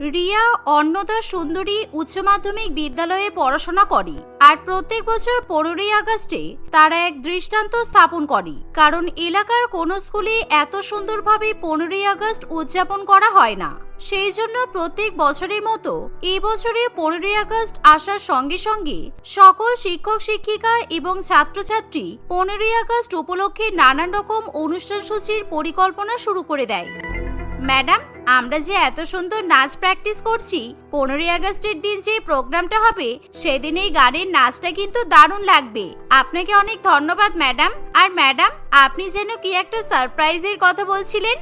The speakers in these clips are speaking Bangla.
রিয়া অন্নদা সুন্দরী উচ্চ মাধ্যমিক বিদ্যালয়ে পড়াশোনা করে। আর প্রত্যেক বছর পনেরোই আগস্টে তারা এক দৃষ্টান্ত স্থাপন করে। কারণ এলাকার কোনো স্কুলে এত সুন্দরভাবে পনেরোই আগস্ট উদযাপন করা হয় না। সেই জন্য প্রত্যেক বছরের মতো এই বছরে পনেরোই আগস্ট আসার সঙ্গে সঙ্গে সকল শিক্ষক, শিক্ষিকা এবং ছাত্রছাত্রী পনেরোই আগস্ট উপলক্ষে নানান রকম অনুষ্ঠান সূচির পরিকল্পনা শুরু করে দেয়। ম্যাডাম, আমরা যে এত সুন্দর নাচ প্র্যাকটিস করছি, পনেরোই আগস্টের দিন যে প্রোগ্রামটা হবে, সেদিন এই গানের নাচটা কিন্তু দারুণ লাগবে। আপনাকে অনেক ধন্যবাদ, ম্যাডাম। আর ম্যাডাম, আপনি যেন কি একটা সারপ্রাইজের কথা বলছিলেন?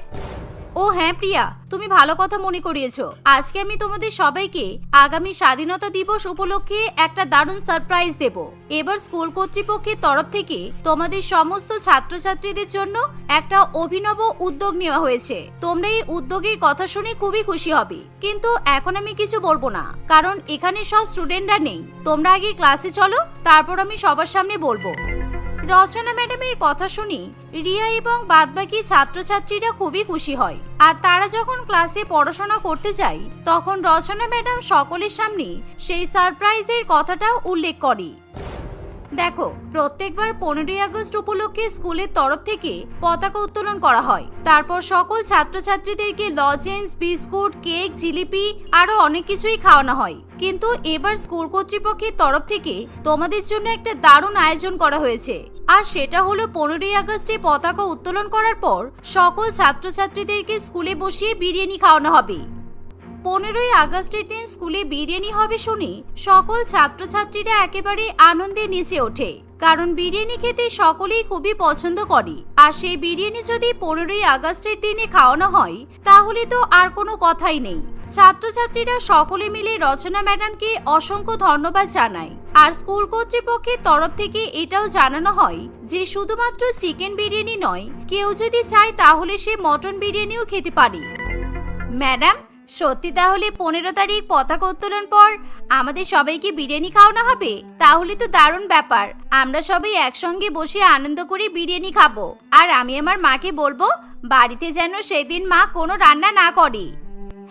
ও হ্যাঁ প্রিয়া, তুমি ভালো কথা মনে করিয়েছো। আজকে আমি তোমাদের সবাইকে আগামী স্বাধীনতা দিবস উপলক্ষে একটা দারুণ সারপ্রাইজ দেব। এবার স্কুল কর্তৃপক্ষের তরফ থেকে তোমাদের সমস্ত ছাত্রছাত্রীদের জন্য একটা অভিনব উদ্যোগ নেওয়া হয়েছে। তোমরা এই উদ্যোগের কথা শুনে খুবই খুশি হবে। কিন্তু এখন আমি কিছু বলব না, কারণ এখানে সব স্টুডেন্টরা নেই। তোমরা আগে ক্লাসে চলো, তারপর আমি সবার সামনে বলব। রচনা ম্যাডামের কথা শুনি রিয়া এবং বাদবাকি ছাত্রছাত্রীরা খুবই খুশি হয়। আর তারা যখন ক্লাসে পড়াশোনা করতে যায়, তখন রচনা ম্যাডাম সকলের সামনে সেই সারপ্রাইজের কথাটাও উল্লেখ করে। দেখো, প্রত্যেকবার পনেরোই আগস্ট উপলক্ষে স্কুলের তরফ থেকে পতাকা উত্তোলন করা হয়। তারপর সকল ছাত্রছাত্রীদেরকে লজেন্স, বিস্কুট, কেক, জিলিপি আরও অনেক কিছুই খাওয়ানো হয়। কিন্তু এবার স্কুল কর্তৃপক্ষের তরফ থেকে তোমাদের জন্য একটা দারুণ আয়োজন করা হয়েছে। আর সেটা হলো পনেরোই আগস্টে পতাকা উত্তোলন করার পর সকল ছাত্রছাত্রীদেরকে স্কুলে বসিয়ে বিরিয়ানি খাওয়ানো হবে। পনেরোই আগস্টের দিন স্কুলে বিরিয়ানি হবে শুনে সকল ছাত্রছাত্রীরা একেবারে আনন্দে নিচে ওঠে, কারণ বিরিয়ানি খেতে সকলেই খুবই পছন্দ করে। আর সেই বিরিয়ানি যদি পনেরোই আগস্টের দিনে খাওয়ানো হয়, তাহলে তো আর কোনো কথাই নেই। ছাত্রছাত্রীরা সকলে মিলে রচনা ম্যাডামকে অসংখ্য ধন্যবাদ জানায় আর স্কুল কর্তৃপক্ষের তরফ থেকে এটাও জানানো হয় যে, শুধুমাত্র চিকেন বিরিয়ানি নয়, কেউ যদি চায় তাহলে সে মটন বিরিয়ানিও খেতে পারে। ম্যাডাম, সত্যি তাহলে পনেরো তারিখ পতাকা উত্তোলন পর আমাদের সবাইকে বিরিয়ানি খাওয়ানো হবে? তাহলে তো দারুণ ব্যাপার। আমরা সবাই একসঙ্গে বসে আনন্দ করে বিরিয়ানি খাব। আর আমি আমার মাকে বলব, বাড়িতে যেন সেদিন মা কোনো রান্না না করে।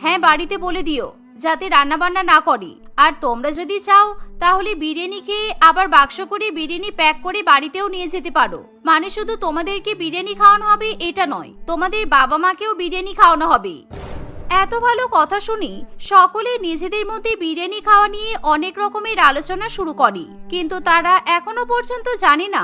হ্যাঁ বাড়িতে বলে দিও, যাতে রান্না বান্না না করে। আর তোমরা যদি চাও, তাহলে বিরিয়ানি খেয়ে আবার বাক্স করে বিরিয়ানি প্যাক করে বাড়িতেও নিয়ে যেতে পারো। মানে শুধু তোমাদেরকে বিরিয়ানি খাওয়ানো হবে, এটা নয়, তোমাদের বাবা মাকেও বিরিয়ানি খাওয়ানো হবে। এত ভালো কথা শুনি, সকলে নিজেদের মধ্যে বিরিয়ানি খাওয়া নিয়ে অনেক রকমের আলোচনা শুরু করে। কিন্তু তারা এখনও পর্যন্ত জানে না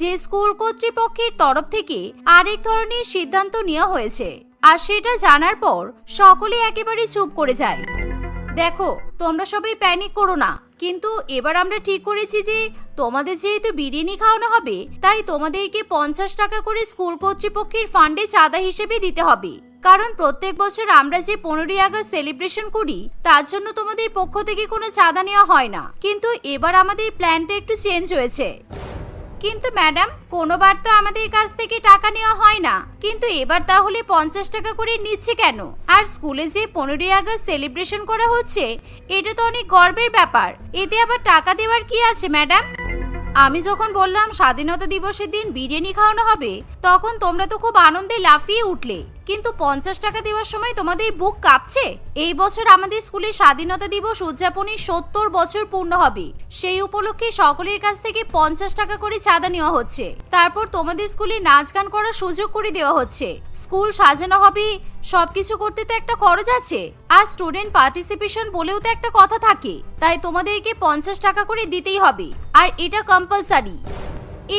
যে স্কুল কর্তৃপক্ষের তরফ থেকে আরেক ধরনের সিদ্ধান্ত নেওয়া হয়েছে। আর সেটা জানার পর সকলে একেবারে চুপ করে যায়। দেখো, তোমরা সবাই প্যানিক করো না। কিন্তু এবার আমরা ঠিক করেছি যে, তোমাদের যেহেতু বিরিয়ানি খাওয়ানো হবে, তাই তোমাদেরকে পঞ্চাশ টাকা করে স্কুল কর্তৃপক্ষের ফান্ডে চাঁদা হিসেবে দিতে হবে। কারণ প্রত্যেক বছর আমরা যে পনেরোই আগস্ট সেলিব্রেশন করি, তার জন্য তোমাদের পক্ষ থেকে কোনো চাঁদা নেওয়া হয় না। কিন্তু এবার আমাদের প্ল্যানটা একটু চেঞ্জ হয়েছে। কিন্তু ম্যাডাম, কোনোবার তো আমাদের কাছ থেকে টাকা নেওয়া হয় না। কিন্তু এবার তাহলে পঞ্চাশ টাকা করে নিচ্ছে কেন? আর স্কুলে যে পনেরোই আগস্ট সেলিব্রেশন করা হচ্ছে, এটা তো অনেক গর্বের ব্যাপার। এতে আবার টাকা দেওয়ার কি আছে, ম্যাডাম? আমি যখন বললাম স্বাধীনতা দিবসের দিন বিরিয়ানি খাওয়ানো হবে, তখন তোমরা তো খুব আনন্দে লাফিয়ে উঠলে। কিন্তু পঞ্চাশ টাকা দেওয়ার সময় তোমাদের বুক কাঁপছে? এই বছর আমাদের স্কুলে স্বাধীনতা দিবস উদযাপনের সত্তর বছর পূর্ণ হবে। সেই উপলক্ষে সকলের কাছ থেকে পঞ্চাশ টাকা করে চাঁদা নেওয়া হচ্ছে। তারপর তোমাদের স্কুলে নাচ গান করার সুযোগ করে দেওয়া হচ্ছে। স্কুল সাজানো হবে, সবকিছু করতে তো একটা খরচ আছে। আর স্টুডেন্ট পার্টিসিপেশন বলেও তো একটা কথা থাকে। তাই তোমাদেরকে পঞ্চাশ টাকা করে দিতেই হবে। আর এটা কম্পালসারি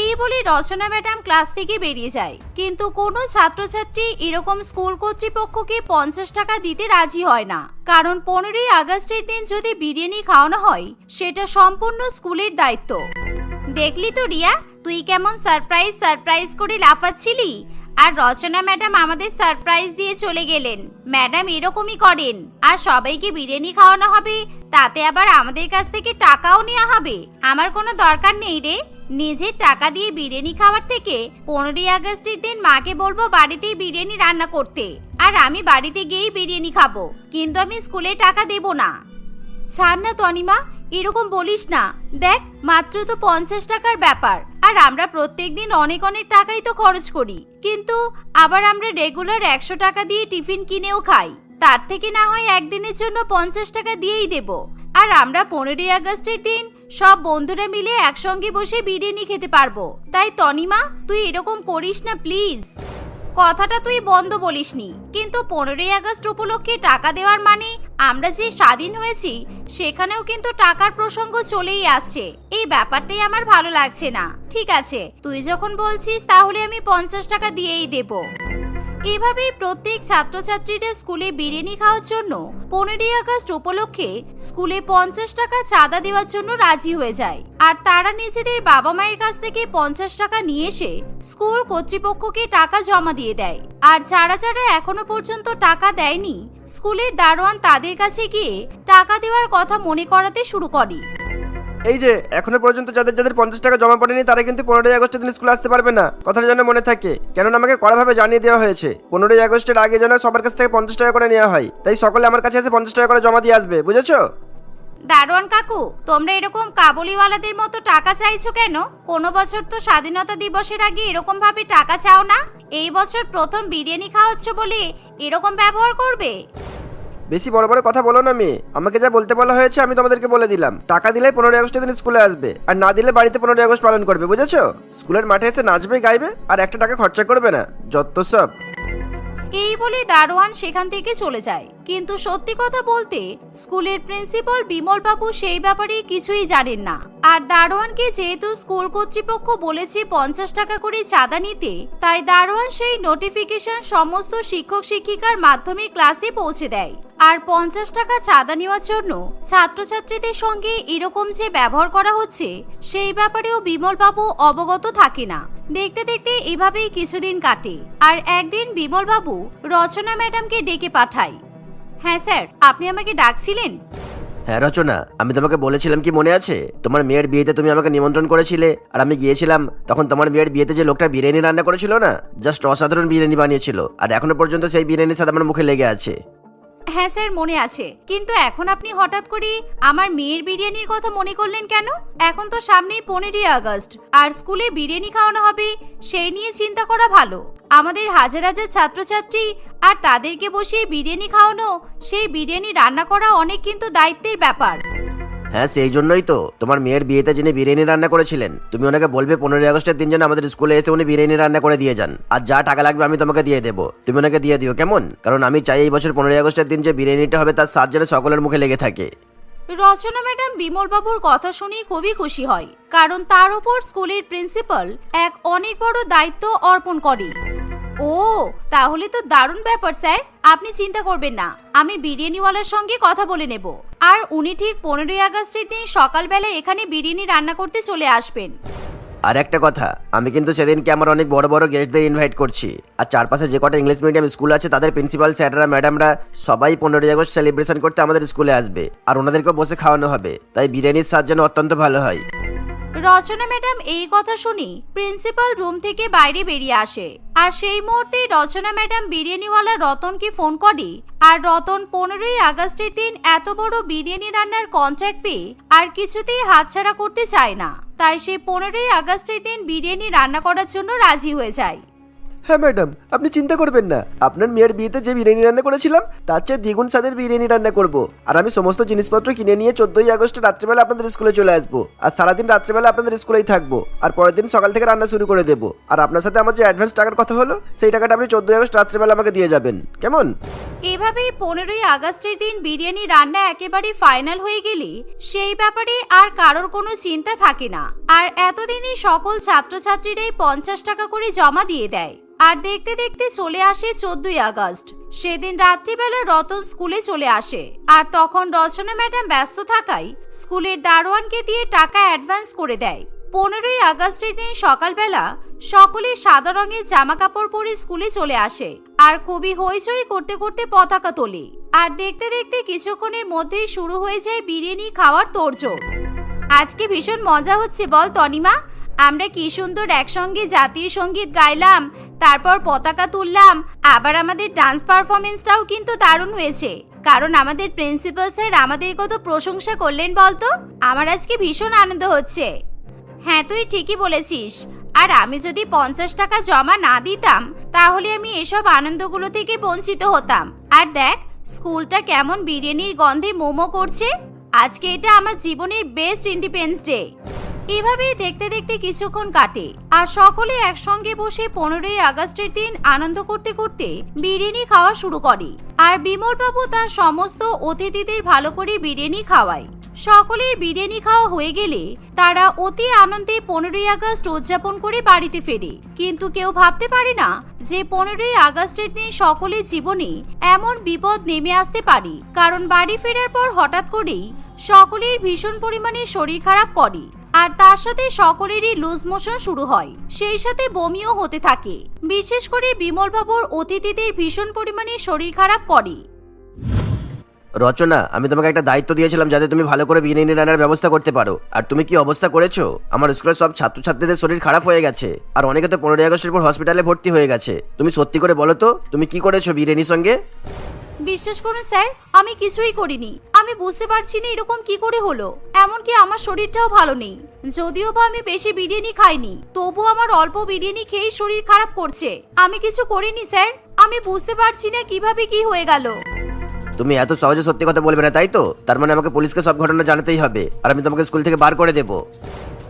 এই বলে রচনা ম্যাডাম ক্লাস থেকে বেরিয়ে যায়। কিন্তু কোনো ছাত্রছাত্রী এরকম স্কুল কর্তৃপক্ষকে পঞ্চাশ টাকা দিতে রাজি হয় না। কারণ পনেরোই আগস্টের দিন যদি বিরিয়ানি খাওয়ানো হয়, সেটা সম্পূর্ণ স্কুলের দায়িত্ব। দেখলি তো রিয়া, তুই কেমন সারপ্রাইজ সারপ্রাইজ করে লাফাচ্ছিলি? আর রচনা ম্যাডাম আমাদের সারপ্রাইজ দিয়ে চলে গেলেন। ম্যাডাম এরকমই করেন। আর সবাইকে বিরিয়ানি খাওয়ানো হবে, তাতে আবার আমাদের কাছ থেকে টাকাও নেওয়া হবে। আমার কোনো দরকার নেই রে। নিজের টাকা দিয়ে বিরিয়ানি খাওয়ার থেকে পনেরোই আগস্টের দিন মাকে বলব বাড়িতেই বিরিয়ানি রান্না করতে। আর আমি বাড়িতে গিয়েই বিরিয়ানি খাব, কিন্তু আমি স্কুলে টাকা দেব না। ছাড় না তনিমা, এরকম বলিস না। দেখ, মাত্র তো পঞ্চাশ টাকার ব্যাপার, আর আমরা প্রত্যেক দিন অনেক অনেক টাকাই তো খরচ করি। কিন্তু আবার আমরা রেগুলার একশো টাকা দিয়ে টিফিন কিনেও খাই। তার থেকে না হয় একদিনের জন্য পঞ্চাশ টাকা দিয়েই দেব। আর আমরা পনেরোই আগস্টের দিন সব বন্ধুরা মিলে একসঙ্গে বসে বিরিয়ানি খেতে পারব। তাই তনিমা, তুই এরকম করিস না, প্লিজ। কথাটা তুই বন্ধ বলিসনি। কিন্তু পনেরোই আগস্ট উপলক্ষে টাকা দেওয়ার মানে আমরা যে স্বাধীন হয়েছি, সেখানেও কিন্তু টাকার প্রসঙ্গ চলেই আসছে। এই ব্যাপারটাই আমার ভালো লাগছে না। ঠিক আছে, তুই যখন বলছিস তাহলে আমি পঞ্চাশ টাকা দিয়েই দেবো। এভাবেই প্রত্যেক ছাত্রছাত্রীরা স্কুলে বিরিয়ানি খাওয়ার জন্য পনেরোই আগস্ট উপলক্ষে স্কুলে পঞ্চাশ টাকা চাঁদা দেওয়ার জন্য রাজি হয়ে যায়। আর তারা নিজেদের বাবা মায়ের কাছ থেকে পঞ্চাশ টাকা নিয়ে এসে স্কুল কর্তৃপক্ষকে টাকা জমা দিয়ে দেয়। আর যারা যারা এখনও পর্যন্ত টাকা দেয়নি, স্কুলের দারোয়ান তাদের কাছে গিয়ে টাকা দেওয়ার কথা মনে করাতে শুরু করে। এই যে, এখনও পর্যন্ত যাদের যাদের পঞ্চাশ টাকা জমা পড়েনি তারা কিন্তু পনেরোই আগস্টের দিন স্কুলে আসতে পারবে না। কথাটা যেন মনে থাকে, কেননা আমাকে কড়াভাবে জানিয়ে দেওয়া হয়েছে, পনেরোই আগস্টের আগে যেন সবার কাছ থেকে পঞ্চাশ টাকা করে নেওয়া হয়। তাই সকলে আমার কাছে এসে পঞ্চাশ টাকা করে জমা দিয়ে আসবে, বুঝেছ? দারোয়ান কাকু, তোমরা এরকম কাবুলিওয়ালাদের মতো টাকা চাইছো কেন? কোনো বছর তো স্বাধীনতা দিবসের আগে এরকম ভাবে টাকা চাও না? এই বছর প্রথম বিরিয়ানি খাওয়াচ্ছ বলে এরকম ব্যবহার করবে? বেশি বড় বড় কথা বলো না মেয়ে। আমাকে যা বলতে বলা হয়েছে আমি তোমাদেরকে বলে দিলাম। টাকা দিলে পনেরোই আগস্টের দিন স্কুলে আসবে। আর না দিলে বাড়িতে পনেরোই আগস্ট পালন করবে, বুঝেছ? স্কুলের মাঠে এসে নাচবে, গাইবে, আর একটা টাকা খরচা করবে না। যত সব। এই বলে দারোয়ান সেখান থেকে চলে যায়। কিন্তু সত্যি কথা বলতে, স্কুলের প্রিন্সিপাল বিমল বাবু সেই ব্যাপারে কিছুই জানেন না। আর দারোয়ানকে যেহেতু স্কুল কর্তৃপক্ষ বলেছে পঞ্চাশ টাকা করে চাঁদা নিতে, তাই দারোয়ান সেই নোটিফিকেশন সমস্ত শিক্ষক শিক্ষিকার মাধ্যমে ক্লাসে পৌঁছে দেয়। আর পঞ্চাশ টাকা চাঁদা নেওয়ার জন্য ছাত্রছাত্রীদের সঙ্গে এরকম যে ব্যবহার করা হচ্ছে, সেই ব্যাপারেও বিমল বাবু অবগত থাকে না। দেখতে দেখতে এভাবেই কিছুদিন কাটে। আর একদিন বিমল বাবু রচনা ম্যাডামকে ডেকে পাঠায়। হ্যাঁ স্যার, আপনি আমাকে ডাকছিলেন? হ্যাঁ রচনা, আমি তোমাকে বলেছিলাম কি মনে আছে? তোমার মেয়ের বিয়েতে তুমি আমাকে নিমন্ত্রণ করেছিলে, আর আমি গিয়েছিলাম, তখন তোমার মেয়ের বিয়েতে যে লোকটা বিরিয়ানি রান্না করেছিল না জাস্ট অসাধারণ বিরিয়ানি বানিয়েছিল, আর এখনও পর্যন্ত সেই বিরিয়ানির সাথে আমার মুখে লেগে আছে। হ্যাঁ স্যার, মনে আছে। কিন্তু এখন আপনি হঠাৎ করে আমার মেয়ের বিরিয়ানির কথা মনে করলেন কেন? এখন তো সামনেই পনেরোই আগস্ট, আর স্কুলে বিরিয়ানি খাওয়ানো হবে, সেই নিয়ে চিন্তা করা ভালো। আমাদের হাজার হাজার ছাত্রছাত্রী আর তাদেরকে বসিয়ে বিরিয়ানি খাওয়ানো, সেই বিরিয়ানি রান্না করা অনেক কিন্তু দায়িত্বের ব্যাপার। হ্যাঁ সেই জন্যই তো। তোমার মেয়ের বিয়েতে যিনি বিরিয়ানি রান্না করেছিলেন, তুমি ওনাকে বলবে পনেরোই আগস্টের দিন যেন আমাদের স্কুলে এসে উনি বিরিয়ানি রান্না করে দিয়ে যান। আর যা টাকা লাগবে আমি তোমাকে দিয়ে দেবো। তুমি ওনাকে দিয়ে দিও, কেমন? কারণ আমি চাই এই বছর পনেরোই আগস্টের দিন যে বিরিয়ানিটা হবে তার স্বাদ যেন সকলের মুখে লেগে থাকে। রচনা ম্যাডাম বিমল বাবুর কথা শুনে খুবই খুশি হয়, কারণ তার উপর স্কুলের প্রিন্সিপাল এক অনেক বড় দায়িত্ব অর্পণ করে ও, তাহলে তো দারুণ ব্যাপার, স্যার। আপনি চিন্তা করবেন না, আমি বিরিয়ানিওয়ালার সঙ্গে কথা বলে নেব। আর উনি ঠিক পনেরোই আগস্টের দিন সকালবেলা এখানে বিরিয়ানি রান্না করতে চলে আসবেন। আর একটা কথা, আমি কিন্তু সেদিনকে আমার অনেক বড় বড় গেস্টদের ইনভাইট করছি। আর চারপাশে যে কটা ইংলিশ মিডিয়াম স্কুল আছে, তাদের প্রিন্সিপাল স্যাররা ম্যাডামরা সবাই পনেরোই আগস্ট সেলিব্রেশন করতে আমাদের স্কুলে আসবে। আর ওনাদেরকেও বসে খাওয়ানো হবে। তাই বিরিয়ানির স্বাদ যেন অত্যন্ত ভালো হয়। রচনা ম্যাডাম, এই কথা শুনি প্রিন্সিপাল রুম থেকে বাইরে বেরিয়ে আসে। আর সেই মুহূর্তে রচনা ম্যাডাম বিরিয়ানিওয়ালা রতনকে ফোন করে। আর রতন পনেরোই আগস্টের দিন এত বড় বিরিয়ানি রান্নার কন্ট্রাক্ট পেয়ে আর কিছুতেই হাতছাড়া করতে চায় না। তাই সে পনেরোই আগস্টের দিন বিরিয়ানি রান্না করার জন্য রাজি হয়ে যায়। হ্যাঁ ম্যাডাম, আপনি চিন্তা করবেন না। আপনার মেয়ের বিয়েতে যে বিরিয়ানি রান্না করেছিলাম, তার চেয়ে দ্বিগুণ স্বাদের বিরিয়ানি রান্না করব। আর আমি সমস্ত জিনিসপত্র কিনে নিয়ে চোদ্দই আগস্ট রাত্রেবেলা আপনাদের স্কুলে চলে আসব। আর সারাদিন রাত্রেবেলা আপনাদের স্কুলেই থাকব। আর পরের দিন সকাল থেকে রান্না শুরু করে দেবো। আর আপনার সাথে আমার যে অ্যাডভান্স টাকার কথা হলো, সেই টাকাটা আপনি চোদ্দই আগস্ট রাত্রেবেলা আমাকে দিয়ে যাবেন। কেমন? এভাবেই পনেরোই আগস্টের দিন বিরিয়ানি রান্না একেবারে ফাইনাল হয়ে গেলে, সেই ব্যাপারে আর কারোর কোনো চিন্তা থাকে না। আর এতদিনে সকল ছাত্রছাত্রীরাই পঞ্চাশ টাকা করে জমা দিয়ে দেয়। আর দেখতে দেখতে চলে আসে চোদ্দই আগস্ট। সেদিন রাত্রিবেলা রতন স্কুলে চলে আসে। আর তখন রচনা ম্যাডাম ব্যস্ত থাকায় স্কুলের দারোয়ানকে দিয়ে টাকা অ্যাডভান্স করে দেয়। পনেরোই আগস্টের দিন সকালবেলা সকলে সাদা রঙের জামা কাপড় পরে স্কুলে চলে আসে আর খুবই হইচই করতে করতে পতাকা তোলে। আর দেখতে দেখতে কিছুক্ষণের মধ্যেই শুরু হয়ে যায় বিরিয়ানি খাওয়ার তোড়জোড় আজকে ভীষণ মজা হচ্ছে বল, তনিমা। আমরা কি সুন্দর একসঙ্গে জাতীয় সংগীত গাইলাম তারপর পতাকা তুললাম। আবার আমাদের ডান্স পারফরমেন্সটাও কিন্তু দারুণ হয়েছে। কারণ আমাদের প্রিন্সিপাল স্যার আমাদের কত প্রশংসা করলেন বলতো? আমার আজকে ভীষণ আনন্দ হচ্ছে। হ্যাঁ তুই ঠিকই বলেছিস। আর আমি যদি পঞ্চাশ টাকা জমা না দিতাম, তাহলে আমি এসব আনন্দগুলো থেকে বঞ্চিত হতাম। আর দেখ, স্কুলটা কেমন বিরিয়ানির গন্ধে মোমো করছে। আজকে এটা আমার জীবনের বেস্ট ইন্ডিপেন্ডেন্স ডে এভাবেই দেখতে দেখতে কিছুক্ষণ কাটে, আর সকলে একসঙ্গে বসে পনেরোই আগস্টের দিন আনন্দ করতে করতে বিরিয়ানি খাওয়া শুরু করে। আর বিমল বাবু তার সমস্ত অতিথিদের ভালো করে বিরিয়ানি খাওয়ায়। সকলের বিরিয়ানি খাওয়া হয়ে গেলে তারা অতি আনন্দে পনেরোই আগস্ট উদযাপন করে বাড়িতে ফেরে। কিন্তু কেউ ভাবতে পারে না যে পনেরোই আগস্টের দিন সকলের জীবনে এমন বিপদ নেমে আসতে পারে। কারণ বাড়ি ফেরার পর হঠাৎ করেই সকলের ভীষণ পরিমাণে শরীর খারাপ করে। আর তার সাথে সকলেরই লুজ মোশন শুরু হয়। সেই সাথে বমিও হতে থাকে। বিশেষ করে বিমলবাবুর অতিথিদের ভীষণ পরিমাণে শরীর খারাপ করে। রচনা, আমি তোমাকে একটা দায়িত্ব দিয়েছিলাম যাতে তুমি ভালো করে বিরিয়ানি রান্নার ব্যবস্থা করতে পারো। আর তুমি কি অবস্থা করেছ? আমার স্কুলের সব ছাত্রছাত্রীদের শরীর খারাপ হয়ে গেছে। আর অনেকে তো পনেরোই আগস্টের পর হসপিটালে ভর্তি হয়ে গেছে। তুমি সত্যি করে বলো তো, তুমি কি করেছ বিরিয়ানির সঙ্গে? বিশ্বাস করুন স্যার, আমি কিছুই করিনি। আমি বুঝতে পারছি না এরকম কি করে হলো। এমনকি আমার শরীরটাও ভালো নেই। যদিও বা আমি বেশি বিরিয়ানি খাইনি তবু আমার অল্প বিরিয়ানি খেয়েই শরীর খারাপ করছে। আমি কিছু করিনি, স্যার। আমি বুঝতে পারছি না কীভাবে কি হয়ে গেল। তুমি এত সহজে সত্যি কথা বলবে না, তাই তো? তার মানে আমাকে পুলিশকে সব ঘটনা জানাতেই হবে। আর আমি তোমাকে স্কুল থেকে বার করে দেবো।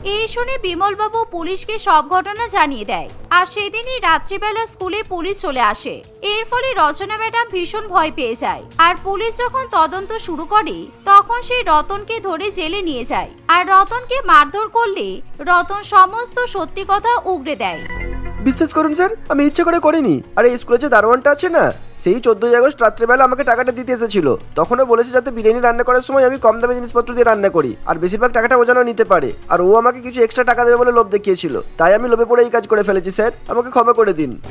এই শুনে বিমলবাবু পুলিশকে সব ঘটনা জানিয়ে দেয়। আর সেদিনই রাত্রিবেলা স্কুলে পুলিশ চলে আসে। এর ফলে রচনা ম্যাডাম ভীষণ ভয় পেয়ে যায়। আর পুলিশ যখন তদন্ত শুরু করে, তখন সেই রতনকে ধরে জেলে নিয়ে যায়। আর রতনকে মারধর করলে রতন সমস্ত সত্যি কথা উগড়ে দেয়। বিশ্বাস করুন স্যার, আমি ইচ্ছে করে করিনি। আর, এই স্কুলে যে দারোয়ানটা আছে না সেই চোদ্দই আগস্ট রাত্রেবেলা আমাকে টাকাটা দিতে এসেছিল। তখনও বলেছে যাতে বিরিয়ানি রান্না করার সময় আমি কম দামে জিনিসপত্র দিয়ে রান্না করি। আর বেশিরভাগ টাকাটা ও যেন নিতে পারে। আর ও আমাকে কিছু এক্সট্রা টাকা দেবে বলে লোভ দেখিয়েছিল। তাই আমি লোভে পড়ে এই কাজ করে ফেলেছি, স্যার। আমাকে ক্ষমা করে দিন।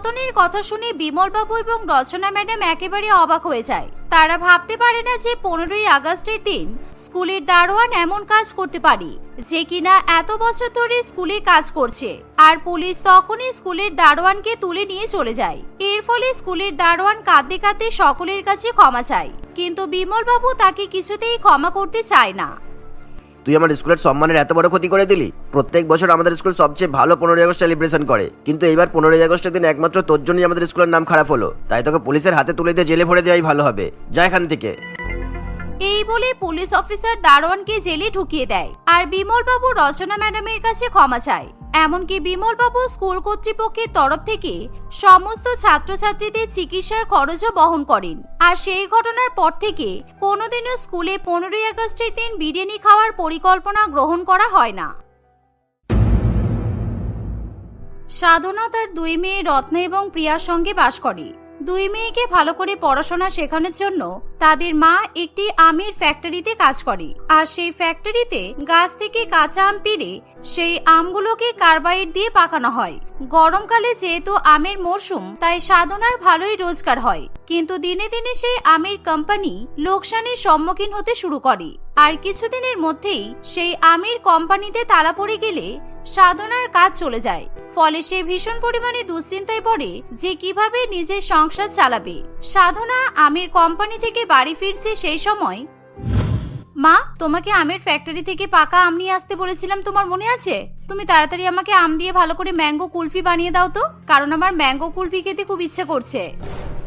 রতনের কথা শুনে বিমলবাবু এবং রচনা ম্যাডাম একেবারে অবাক হয়ে যায়। তারা ভাবতে পারে না যে পনেরোই আগস্টের দিন স্কুলের দারোয়ান এমন কাজ করতে পারি, যে কিনা এত বছর ধরে স্কুলে কাজ করছে। আর পুলিশ তখনই স্কুলের দারোয়ানকে তুলে নিয়ে চলে যায়। এর ফলে স্কুলের দারোয়ান কাঁদতে কাঁদতে সকলের কাছে ক্ষমা চায়। কিন্তু বিমলবাবু তাকে কিছুতেই ক্ষমা করতে চায় না। তুই আমার স্কুলের সম্মানের এত বড় ক্ষতি করে দিলি? প্রত্যেক বছর আমাদের স্কুল সবচেয়ে ভালো পনেরোই আগস্ট সেলিব্রেশন করে। কিন্তু এইবার পনেরোই আগস্টের দিন একমাত্র তোর জন্যই আমাদের স্কুলের নাম খারাপ হলো। তাই তোকে পুলিশের হাতে তুলে দিয়ে জেলে ভরে দেওয়াই ভালো হবে। যা এখান থেকে। এই বলে পুলিশ অফিসার দারোয়ানকে জেলে ঢুকিয়ে দেয়। আর বিমল বাবু রচনা ম্যাডামের কাছে ক্ষমা চায়। এমনকি বিমলবাবু স্কুল কর্তৃপক্ষের তরফ থেকে সমস্ত ছাত্রছাত্রীদের চিকিৎসার খরচও বহন করেন। আর সেই ঘটনার পর থেকে কোনোদিনও স্কুলে পনেরোই আগস্টের দিন বিরিয়ানি খাওয়ার পরিকল্পনা গ্রহণ করা হয় না। সাধনা তার দুই মেয়ে রত্না এবং প্রিয়ার সঙ্গে বাস করে। দুই মেয়েকে ভালো করে পড়াশোনা শেখানোর জন্য তাদের মা একটি আমের ফ্যাক্টরিতে কাজ করে। আর সেই ফ্যাক্টরিতে গাছ থেকে কাঁচা আম পেড়ে সেই আমগুলোকে কার্বাইড দিয়ে পাকানো হয়। গরমকালে যেহেতু আমের মরশুম, তাই সাধনার ভালোই রোজগার হয়। কিন্তু দিনে দিনে সেই আমের কোম্পানি লোকসানের সম্মুখীন হতে শুরু করে। আর কিছুদিনের মধ্যেই সেই আমির কোম্পানিতে তালা পড়ে গেলে সাধনার কাজ চলে যায়। ফলে সে ভীষণ পরিমাণে দুশ্চিন্তায় পড়ে যে কীভাবে নিজের সংসার চালাবে। সাধনা আমির কোম্পানি থেকে বাড়ি ফিরছে সেই সময়, মা, তোমাকে আমের ফ্যাক্টরি থেকে পাকা আম নিয়ে আসতে বলেছিলাম, তোমার মনে আছে? তুমি তাড়াতাড়ি আমাকে আম দিয়ে ভালো করে ম্যাঙ্গো কুলফি বানিয়ে দাও তো, কারণ আমার ম্যাঙ্গো কুলফি খেতে খুব ইচ্ছে করছে।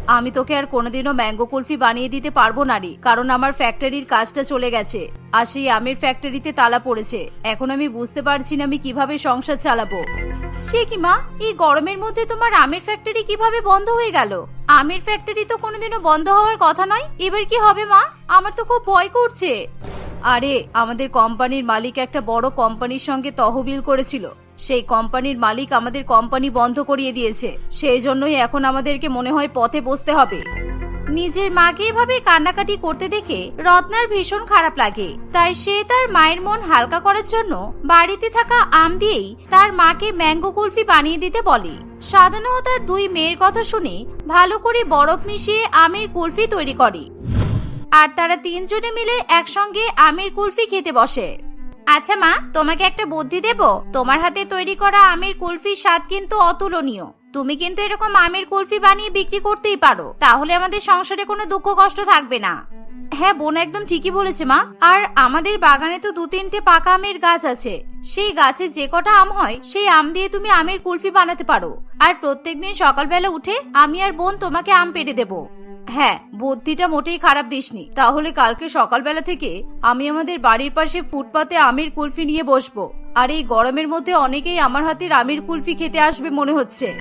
আমি তোকে আর কোনোদিনও ম্যাঙ্গো কুলফি বানিয়ে দিতে পারব না রে, কারণ আমার ফ্যাক্টরির কাজটা চলে গেছে। আর সেই আমের ফ্যাক্টরিতে তালা পড়েছে। এখন আমি বুঝতে পারছি না আমি কীভাবে সংসার চালাবো। সে কি মা? এই গরমের মধ্যে তোমার আমের ফ্যাক্টরি কীভাবে বন্ধ হয়ে গেল? আমের ফ্যাক্টরি তো কোনোদিনও বন্ধ হওয়ার কথা নয়। এবার কি হবে মা? আমার তো খুব ভয় করছে। আরে, আমাদের কোম্পানির মালিক একটা বড় কোম্পানির সঙ্গে তহবিল করেছিল। সেই কোম্পানির মালিক আমাদের কোম্পানি বন্ধ করিয়ে দিয়েছে। সেই জন্যই এখন আমাদেরকে মনে হয় পথে বসতে হবে। নিজের মাকে এভাবে কান্নাকাটি করতে দেখে রত্নার ভীষণ খারাপ লাগে। তাই সে তার মায়ের মন হালকা করার জন্য বাড়িতে থাকা আম দিয়েই তার মাকে ম্যাঙ্গো কুলফি বানিয়ে দিতে বলে। সাধারণ তার দুই মেয়ের কথা শুনে ভালো করে বরফ মিশিয়ে আমের কুলফি তৈরি করে। আর তারা তিনজনে মিলে একসঙ্গে আমের কুলফি খেতে বসে। আচ্ছা মা, তোমাকে একটা বুদ্ধি দেব? তোমার হাতে তৈরি করা আমের কুলফির স্বাদ কিন্তু অতুলনীয়। তুমি কিন্তু এরকম আমের কুলফি বানিয়ে বিক্রি করতেই পারো। তাহলে আমাদের সংসারে কোনো দুঃখ কষ্ট থাকবে না। হ্যাঁ বোন একদম ঠিকই বলেছে মা। আর আমাদের বাগানে তো দু তিনটে পাকা আমের গাছ আছে। সেই গাছে যে কটা আম হয়, সেই আম দিয়ে তুমি আমের কুলফি বানাতে পারো। আর প্রত্যেকদিন সকালবেলা উঠে আমি আর বোন তোমাকে আম পেড়ে দেবো। হ্যাঁ বুদ্ধিটা মোটেই খারাপ দিসনি। তাহলে কালকে সকালবেলা থেকে আমি আমাদের বাড়ির পাশে ফুটপাতে আমের কুলফি নিয়ে বসবো। আর এই গরমের মধ্যে অনেকেই আমার হাতের আমের কুলফি খেতে আসবে মনে হচ্ছে।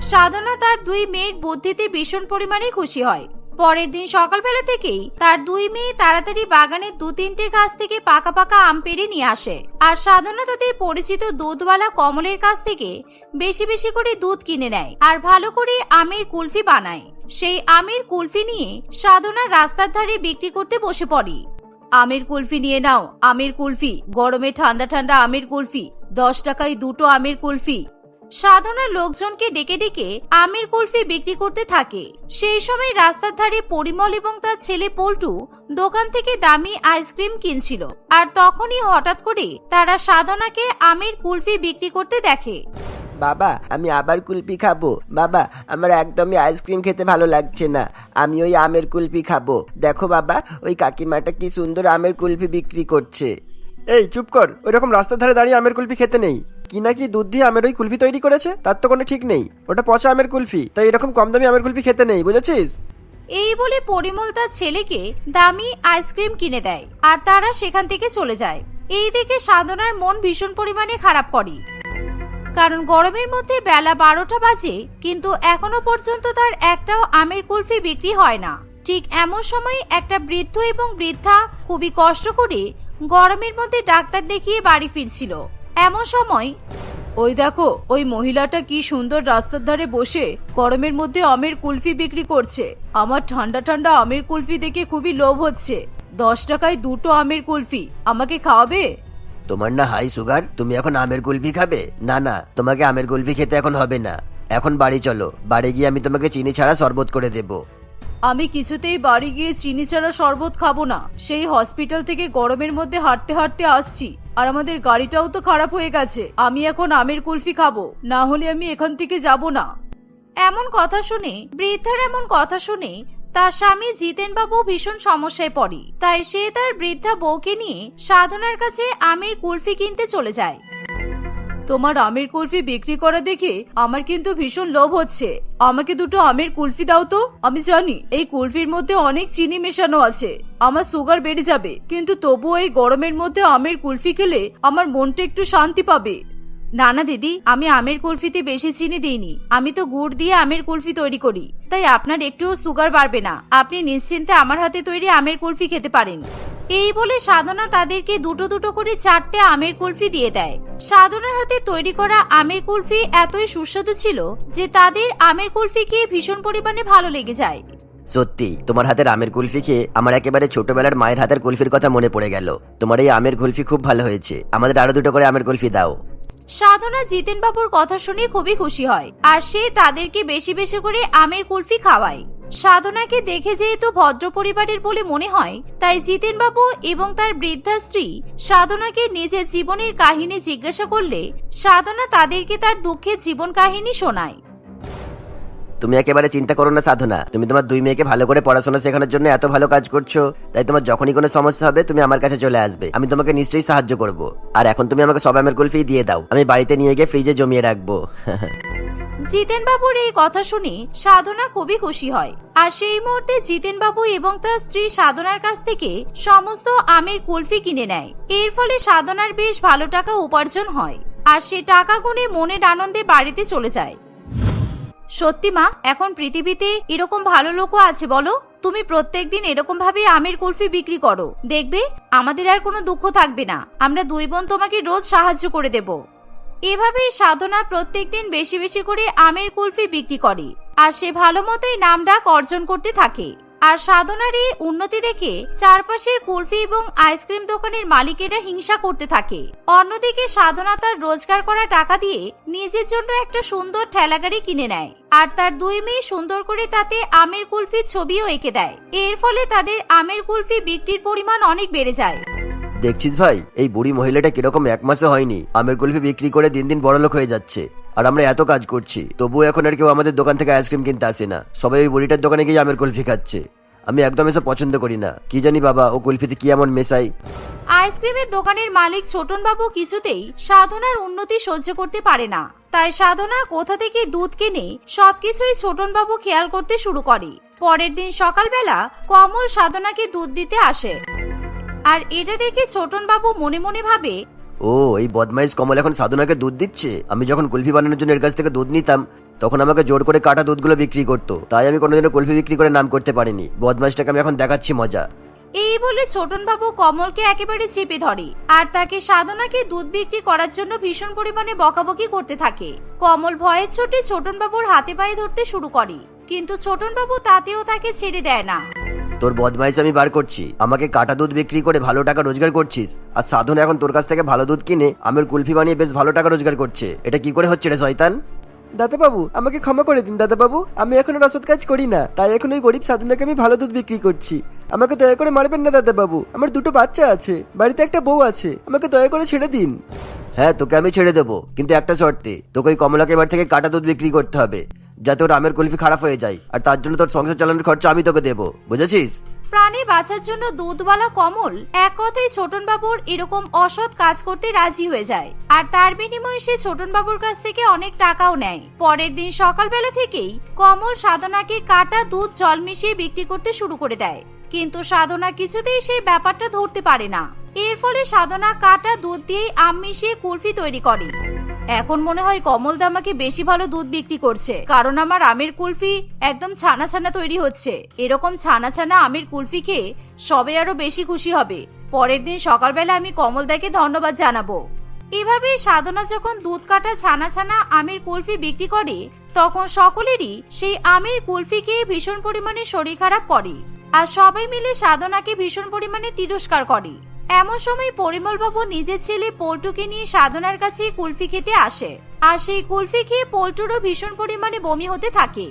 সাধনা তার দুই মেয়ের বুদ্ধিতে ভীষণ পরিমাণে খুশি হয়। পরের দিন সকালবেলা থেকেই তার দুই মেয়ে তাড়াতাড়ি বাগানের দু তিনটে গাছ থেকে পাকা পাকা আম পেড়ে নিয়ে আসে। আর সাধনা তাদের পরিচিত দুধওয়ালা কমলের কাছ থেকে বেশি বেশি করে দুধ কিনে নেয়। আর ভালো করে আমের কুলফি বানায়। সেই আমের কুলফি নিয়ে সাধনা রাস্তার ধারে বিক্রি করতে বসে পড়ে। আমের কুলফি নিয়ে নাও, আমের কুলফি। গরমে ঠান্ডা ঠান্ডা আমের কুলফি। দশ টাকায় দুটো আমের কুলফি। সাধনা লোকজনকে ডেকে ডেকে আমের কুলফি বিক্রি করতে থাকে। সেই সময় রাস্তার ধারে পরিমল এবং তার ছেলে পল্টু দোকান থেকে দামি আইসক্রিম কিনছিল। আর তখনই হঠাৎ করে তারা সাধনাকে আমের কুলফি বিক্রি করতে দেখে। বাবা আমি আবার কুলপি খাব। বাবা আমার একদমই আইসক্রিম খেতে ভালো লাগছে না। আমি ওই আমের কুলপি খাব। দেখো বাবা ওই কাকিমাটা কি সুন্দর আমের কুলপি বিক্রি করছে। এই চুপ কর। ওই রকম রাস্তার ধারে দাঁড়িয়ে আমের কুলফি খেতে নেই। কি নাকি দুধ দিয়ে আমের ওই কুলফি তৈরি করেছে? তার তো কোনো ঠিক নেই। ওটা পচা আমের কুলফি তাই এরকম কম দামি আমের কুলফি খেতে নেই বুঝেছিস? এই বলে পরিমল তার ছেলেকে দামি আইসক্রিম কিনে দেয় আর তারা সেখান থেকে চলে যায়। এই দেখে সাধনার মন ভীষণ পরিমাণে খারাপ করে। কারণ গরমের মধ্যে বেলা বারোটা বাজে, কিন্তু এখনও পর্যন্ত তার একটাও আমের কুলফি বিক্রি হয় না। ঠিক এমন সময় একটা বৃদ্ধ এবং বৃদ্ধা খুবই কষ্ট করে গরমের মধ্যে ডাক্তার দেখিয়ে বাড়ি ফিরছিল। এমন সময়, ওই দেখো, ওই মহিলাটা কি সুন্দর রাস্তার ধারে বসে গরমের মধ্যে আমের কুলফি বিক্রি করছে। আমার ঠান্ডা ঠান্ডা আমের কুলফি দেখে খুবই লোভ হচ্ছে। দশ টাকায় দুটো আমের কুলফি, আমাকে খাওয়াবে? তোমার না হাই সুগার তুমি এখন আমের কুলফি খাবে? না না, তোমাকে আমের কুলফি খেতে এখন হবে না। এখন বাড়ি চলো, বাড়ি গিয়ে আমি তোমাকে চিনি ছাড়া শরবত করে দেবো। আমি কিছুতেই বাড়ি গিয়ে চিনি ছাড়া শরবত খাব না। সেই হসপিটাল থেকে গরমের মধ্যে হাঁটতে হাঁটতে আসছি। আর আমাদের গাড়িটাও তো খারাপ হয়ে গেছে। আমি এখন আমের কুলফি খাব। না হলে আমি এখান থেকে যাব না। এমন কথা শুনে, বৃদ্ধার এমন কথা শুনে তার স্বামী জিতেন বাবু ভীষণ সমস্যায় পড়ে, তাই সে তার বৃদ্ধা বউকে নিয়ে সাধনার কাছে আমের কুলফি কিনতে চলে যায়। তোমার আমের কুলফি বিক্রি করা দেখে আমার কিন্তু ভীষণ লোভ হচ্ছে। আমাকে দুটো আমের কুলফি দাও তো। আমি জানি এই কুলফির মধ্যে অনেক চিনি মেশানো আছে। আমার সুগার বেড়ে যাবে, কিন্তু তবুও এই গরমের মধ্যে আমের কুলফি খেলে আমার মনটা একটু শান্তি পাবে। না না দিদি, আমি আমের কুলফিতে বেশি চিনি দিইনি। আমি তো গুড় দিয়ে আমের কুলফি তৈরি করি। তাই আপনার একটুও সুগার বাড়বে না। আপনি নিশ্চিন্তে আমার হাতে তৈরি আমের কুলফি খেতে পারেন। এই বলে সাধনা তাদেরকে দুটো দুটো করে চারটে আমের কুলফি দিয়ে দেয়। সাধনার হাতে তৈরি করা আমের কুলফি এতই সুস্বাদু ছিল যে তাদের আমের কুলফি খেয়ে ভীষণ পরিমাণে ভালো লেগে যায়। সত্যি, তোমার হাতের আমের কুলফি খেয়ে আমার একেবারে ছোটবেলার মায়ের হাতের কুলফির কথা মনে পড়ে গেল। তোমার এই আমের কুলফি খুব ভালো হয়েছে। আমাদের আরও দুটো করে আমের কুলফি দাও। সাধনা জিতেন বাবুর কথা শুনে খুবই খুশি হয়, আর সে তাদেরকে বেশি বেশি করে আমের কুলফি খাওয়ায়। সাধনাকে দেখে যেহেতু ভদ্র পরিবারের বলে মনে হয়, তাই জিতেন বাবু এবং তার বৃদ্ধা স্ত্রী সাধনাকে নিজের জীবনের কাহিনী জিজ্ঞাসা করলে সাধনা তাদেরকে তার দুঃখের জীবন কাহিনী শোনায়। তুমি একেবারে চিন্তা করো না, সাধনা। তুমি তোমার দুই মেয়েকে ভালো করে পড়াশোনা শেখানোর জন্য এত ভালো কাজ করছ, তাই তোমার যখনই কোনো সমস্যা হবে, তুমি আমার কাছে চলে আসবে। আমি তোমাকে নিশ্চয়ই সাহায্য করব। আর এখন তুমি আমাকে সব আমের কুলফি দিয়ে দাও। আমি বাড়িতে নিয়ে গিয়ে ফ্রিজে জমিয়ে রাখব। জিতেন বাবুর এই কথা শুনে সাধনা খুবই খুশি হয়। আর সেই মুহূর্তে জিতেন বাবু এবং তার স্ত্রী সাধনার কাছ থেকে সমস্ত আমের কুলফি কিনে নেয়। এর ফলে সাধনার বেশ ভালো টাকা উপার্জন হয়। আর সে টাকা গুনে মনের আনন্দে বাড়িতে চলে যায়। সত্যি মা, এখন পৃথিবীতে এরকম ভালো লোকও আছে বলো? তুমি প্রত্যেক দিন এরকম ভাবে আমের কুলফি বিক্রি করো। দেখবে, আমাদের আর কোনো দুঃখ থাকবে না। আমরা দুই বোন তোমাকে রোজ সাহায্য করে দেব। এভাবেই সাধনা প্রত্যেক দিন বেশি বেশি করে আমের কুলফি বিক্রি করে। আর সে ভালো মতোই নাম ডাক অর্জন করতে থাকে। আর সাধনার এই উন্নতি দেখে চারপাশের কুলফি এবং আইসক্রিম দোকানের মালিকেরা হিংসা করতে থাকে। অন্যদিকে সাধনা তার রোজগার করা টাকা দিয়ে নিজের জন্য একটা সুন্দর ঠেলাগাড়ি কিনে নেয় আর তার দুই মেয়ে সুন্দর করে তাতে আমের কুলফির ছবিও এঁকে দেয়। এর ফলে তাদের আমের কুলফি বিক্রির পরিমাণ অনেক বেড়ে যায়। দেখছিস ভাই? এই বুড়ি মহিলাটা কীরকম এক মাসে হয়নি। আমের কুলফি বিক্রি করে দিন দিন বড়লোক হয়ে যাচ্ছে। আর আমরা এত কাজ করছি। তবুও এখন আর কেউ আমাদের দোকান থেকে আইসক্রিম কিনতে আসে না। সবাই ওই বুড়িটার দোকানে গিয়ে আমের কুলফি খাচ্ছে। আমি একদম এসব পছন্দ করি না। কি জানি বাবা, ও কুলফিতে কি এমন মেশাই? আইসক্রিমের দোকানের মালিক ছোটন বাবু কিছুতেই সাধনার উন্নতি সহ্য করতে পারে না। তাই সাধনা কোথা থেকে দুধ কিনে, সবকিছুই ছোটন বাবু খেয়াল করতে শুরু করে। পরের দিন সকালবেলা কমল সাধনাকে দুধ দিতে আসে। আর এটা দেখে ছোটন বাবু মনে মনে ভাবে ও এই বদমাইশ কমল এখন সাধনাকে দুধ দিচ্ছে? আমি যখন কুলফি বানানোর জন্য এর কাছ থেকে দুধ নিতাম তখন আমাকে জোর করে কাটা দুধগুলো বিক্রি করতো। তাই আমি কোনোদিনও কুলফি বিক্রি করে নাম করতে পারিনি। বদমাইশটাকে আমি এখন দেখাচ্ছি মজা। এই বলে ছোটন বাবু কমলকে একেবারে চেপে ধরে আর তাকে সাধনাকে দুধ বিক্রি করার জন্য ভীষণ পরিমাণে বকাবকি করতে থাকে। কমল ভয়ের চোটে ছোটন বাবুর হাতে পায়ে ধরতে শুরু করে কিন্তু ছোটন বাবু তাতেও তাকে ছেড়ে দেয় না। তোর বদমাইশ আমি বার করছি। আমাকে কাটা দুধ বিক্রি করে ভালো টাকা রোজগার করছিস। আর সাধন এখন তোর কাছ থেকে ভালো দুধ কিনে আমের কুলফি বানিয়ে বেশ ভালো টাকা রোজগার করছে। এটা কি করে হচ্ছে রে শয়তান? দাদাবাবু আমাকে ক্ষমা করে দিন দাদাবাবু। আমি এখন অসৎ কাজ করি না তাই এখন ওই গরিব সাধনাকে আমি ভালো দুধ বিক্রি করছি। আমাকে দয়া করে মারবেন না দাদাবাবু। আমার দুটো বাচ্চা আছে বাড়িতে একটা বউ আছে। আমাকে দয়া করে ছেড়ে দিন। হ্যাঁ তোকে আমি ছেড়ে দেবো। কিন্তু একটা শর্তে তোকে ওই কমলাকে এবার থেকে কাটা দুধ বিক্রি করতে হবে। যাতে ওর আমের কুলফি খারাপ হয়ে যায়। আর তার জন্য তোর সংসার চালানোর খরচা আমি তোকে দেবো। বুঝেছিস? প্রাণে বাঁচার জন্য দুধওয়ালা কমল এক কথায় ছোটন বাবুর এরকম অসৎ কাজ করতে রাজি হয়ে যায়। আর তার বিনিময়ে সে ছোটন বাবুর কাছ থেকে অনেক টাকাও নেয়। পরের দিন সকালবেলা থেকেই কমল সাধনাকে কাটা দুধ জল মিশিয়ে বিক্রি করতে শুরু করে দেয়। কিন্তু সাধনা কিছুতেই সেই ব্যাপারটা ধরতে পারে না। এর ফলে সাধনা কাটা দুধ দিয়েই আম মিশিয়ে কুলফি তৈরি করে। এখন মনে হয় কমল দা আমাকে বেশি ভালো দুধ বিক্রি করছে। কারণ আমার আমের কুলফি একদম ছানা ছানা তৈরি হচ্ছে। এরকম ছানা ছানা আমের কুলফি খেয়ে সবে আরও বেশি খুশি হবে। পরের দিন সকালবেলা আমি কমল দাকে ধন্যবাদ জানাব। এভাবে সাধনা যখন দুধ কাটা ছানা ছানা আমের কুলফি বিক্রি করে, তখন সকলেরই সেই আমের কুলফি খেয়ে ভীষণ পরিমাণে শরীর খারাপ করে। আর সবাই মিলে সাধনাকে ভীষণ পরিমাণে তিরস্কার করে। এমন সময় পরিমল বাবু নিজের ছেলে পল্টুকে নিয়ে সাধনার কাছে কুলফি খেতে আসে। আর সেই কুলফি খেয়ে পল্টুরও ভীষণ পরিমাণে বমি হতে থাকে।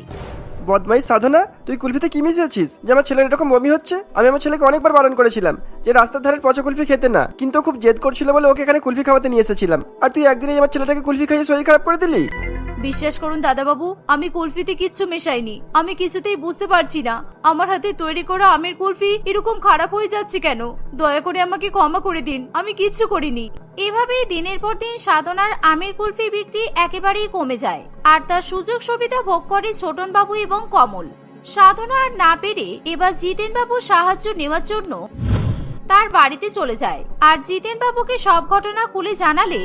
বদমাইশ সাধনা, তুই কুলফিতে কি মিশিয়েছিস? যে আমার ছেলের এরকম বমি হচ্ছে? আমি আমার ছেলেকে অনেকবার বারণ করেছিলাম যে রাস্তার ধারের পচা কুলফি খেতে না, কিন্তু খুব জেদ করছিল বলে ওকে এখানে কুলফি খাওয়াতে নিয়ে এসেছিলাম। আর তুই একদিনেই আমার ছেলেটাকে কুলফি খাইয়ে শরীর খারাপ করে দিলি? বিশ্বাস করুন দাদাবাবু, আমি কুলফিতে কিচ্ছু মেশাইনি। আমি কিছুতেই বুঝতে পারছি না। আমার হাতে তৈরি করা আমের কুলফি এরকম খারাপ হয়ে যাচ্ছে কেন? দয়া করে আমাকে ক্ষমা করে দিন। আমি কিচ্ছু করিনি। এভাবেই দিনের পর দিন সাধনার আমের কুলফি বিক্রি একেবারেই কমে যায়। আর তার সুযোগ সুবিধা ভোগ করে ছোটন বাবু এবং কমল। সাধনা আর না পেরে এবার জিতেন বাবু সাহায্য নেওয়ার জন্য তার বাড়িতে চলে যায়। আর জিতেন বাবুকে সব ঘটনা খুলে জানালে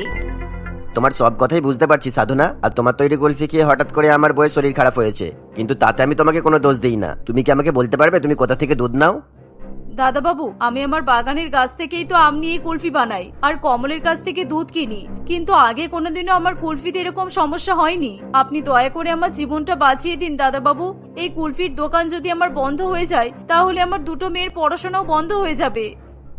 তোমার সব কথাই বুঝতে পারছি, সাধনা। আর তোমার তৈরি কুলফি খেয়ে হঠাৎ করে আমার বইয়ের শরীর খারাপ হয়েছে। কিন্তু তাতে আমি তোমাকে কোনো দোষ দিই না। তুমি কি আমাকে বলতে পারবে তুমি কোথা থেকে দুধ নাও? দাদাবাবু, আমি আমার বাগানের গাছ থেকেই তো আম নিয়ে কুলফি বানাই, আর কমলের কাছ থেকে দুধ কিনি। কিন্তু আগে কোনোদিনও আমার কুলফিতে এরকম সমস্যা হয়নি। আপনি দয়া করে আমার জীবনটা বাঁচিয়ে দিন, দাদাবাবু। এই কুলফির দোকান যদি আমার বন্ধ হয়ে যায়, তাহলে আমার দুটো মেয়ের পড়াশোনাও বন্ধ হয়ে যাবে।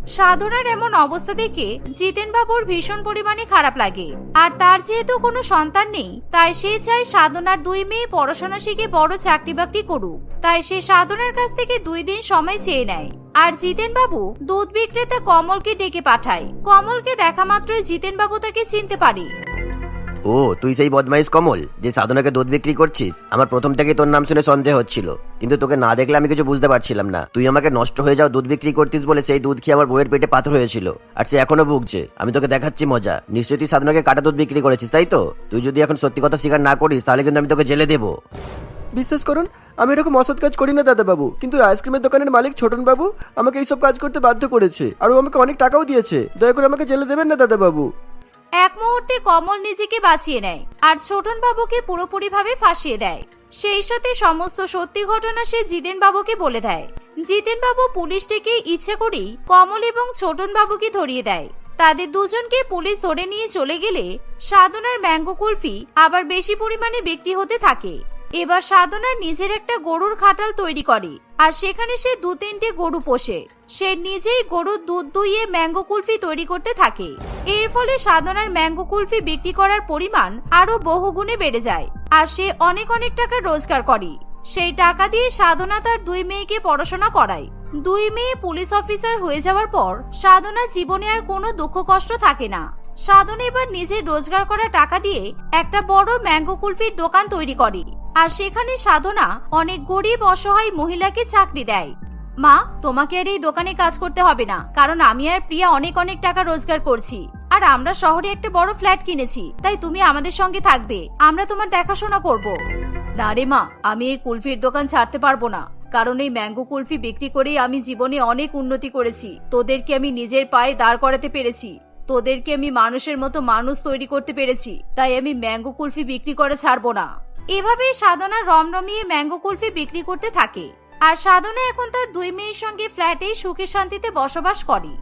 সাধনার এমন অবস্থা দেখে জিতেন বাবুর ভীষণ পরিমাণে খারাপ লাগে। আর তার যেহেতু কোনো সন্তান নেই, তাই সে চায় সাধনার দুই মেয়ে পড়াশোনা শিখে বড় চাকরি বাকরি করুক। তাই সে সাধনার কাছ থেকে দুই দিন সময় চেয়ে নেয়। আর জিতেন বাবু দুধ বিক্রেতা কমলকে ডেকে পাঠায়। কমলকে দেখা মাত্রই জিতেন বাবু তাকে চিনতে পারে। ও, তুই সেই বদমাইশ কমল, যে সাধনাকে দুধ বিক্রি করছিস? আমার প্রথম থেকে তোর নাম শুনে সন্দেহ হচ্ছিল। কিন্তু তোকে না দেখলে আমি কিছু বুঝতে পারছিলাম না। তুই আমাকে নষ্ট হয়ে যাও দুধ বিক্রি করতিস বলে সেই দুধ খেয়ে আমার বইয়ের পেটে পাথর হয়েছিল। আর সে এখনও ভুগছে। আমি তোকে দেখাচ্ছি মজা। নিশ্চয়ই তুই সাধনাকে কাটা দুধ বিক্রি করেছিস, তাই তো? তুই যদি এখন সত্যি কথা স্বীকার না করিস, তাহলে কিন্তু আমি তোকে জেলে দেবো। বিশ্বাস করুন, আমি এরকম অসৎ কাজ করি না, দাদাবাবু। কিন্তু আইসক্রিমের দোকানের মালিক ছোটন বাবু আমাকে এইসব কাজ করতে বাধ্য করেছে। আর ও আমাকে অনেক টাকাও দিয়েছে। দয়া করে আমাকে জেলে দেবেন না, দাদাবাবু। এক মুহূর্তে কমল নিজেকে বাঁচিয়ে নেয় আর ছোটন বাবুকে পুরোপুরিভাবে ফাঁসিয়ে দেয়। সেই সাথে সমস্ত সত্যি ঘটনা সে জিতেন বাবুকে বলে দেয়। জিতেন বাবু পুলিশ ডেকে ইচ্ছে করেই কমল এবং ছোটন বাবুকে ধরিয়ে দেয়। তাদের দুজনকে পুলিশ ধরে নিয়ে চলে গেলে সাধনার ম্যাঙ্গো কুলফি আবার বেশি পরিমাণে বিক্রি হতে থাকে। এবার সাধনার নিজের একটা গরুর খাটাল তৈরি করে, আর সেখানে সে দু তিনটে গরু পোষে। সে নিজেই গরুর দুধ দুইয়ে ম্যাঙ্গো কুলফি তৈরি করতে থাকে। এর ফলে সাধনার ম্যাঙ্গো কুলফি বিক্রি করার পরিমাণ আরও বহুগুণে বেড়ে যায়, আর সে অনেক অনেক টাকা রোজগার করে। সেই টাকা দিয়ে সাধনা তার দুই মেয়েকে পড়াশোনা করায়। দুই মেয়ে পুলিশ অফিসার হয়ে যাওয়ার পর সাধনা জীবনে আর কোনো দুঃখ কষ্ট থাকে না। সাধনা এবার নিজের রোজগার করা টাকা দিয়ে একটা বড় ম্যাঙ্গো কুলফির দোকান তৈরি করে। আর সেখানে সাধনা অনেক গরিব, অসহায় মহিলাকে চাকরি দেয়। মা, তোমাকে আর এই দোকানে কাজ করতে হবে না, কারণ আমি আর প্রিয়া অনেক অনেক টাকা রোজগার করছি। আর আমরা শহরে একটা বড় ফ্ল্যাট কিনেছি, তাই তুমি আমাদের সঙ্গে থাকবে, আমরা তোমার দেখাশোনা করব। না রে মা, আমি এই কুলফির দোকান ছাড়তে পারব না, কারণ এই ম্যাঙ্গো কুলফি বিক্রি করেই আমি জীবনে অনেক উন্নতি করেছি। তোদেরকে আমি নিজের পায়ে দাঁড় করাতে পেরেছি। তোদেরকে আমি মানুষের মতো মানুষ তৈরি করতে পেরেছি, তাই আমি ম্যাঙ্গো কুলফি বিক্রি করে ছাড়বো না। এভাবেই সাধনা রমরমিয়ে ম্যাঙ্গো কুলফি বিক্রি করতে থাকে। আর সাধনা এখন তার দুই মেয়ের সঙ্গে ফ্ল্যাটেই সুখে শান্তিতে বসবাস করে।